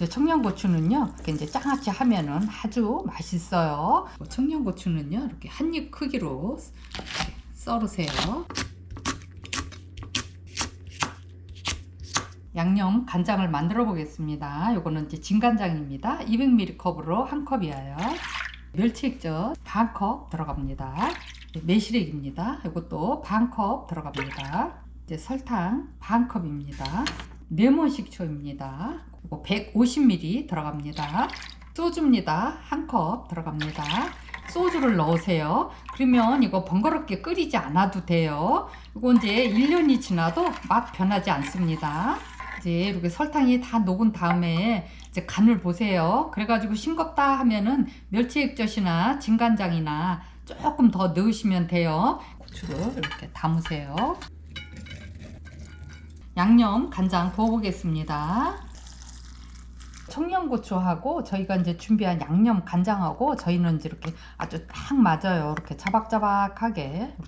이제 청양고추는요, 이렇게 이제 장아찌 하면은 아주 맛있어요. 뭐 청양고추는요, 이렇게 한 입 크기로 썰으세요. 양념 간장을 만들어 보겠습니다. 요거는 이제 진간장입니다. 200ml 컵으로 한 컵이에요. 멸치 액젓 반 컵 들어갑니다. 매실액입니다. 이것도 반 컵 들어갑니다. 이제 설탕 반 컵입니다. 레몬 식초입니다. 이거 150ml 들어갑니다. 소주입니다. 한 컵 들어갑니다. 소주를 넣으세요. 그러면 이거 번거롭게 끓이지 않아도 돼요. 이거 이제 1년이 지나도 맛 변하지 않습니다. 이제 이렇게 설탕이 다 녹은 다음에 이제 간을 보세요. 그래가지고 싱겁다 하면은 멸치 액젓이나 진간장이나 조금 더 넣으시면 돼요. 고추를 이렇게 담으세요. 양념 간장 부어보겠습니다. 청양고추하고 저희가 이제 준비한 양념 간장하고 저희는 이제 이렇게 아주 딱 맞아요. 이렇게 자박자박하게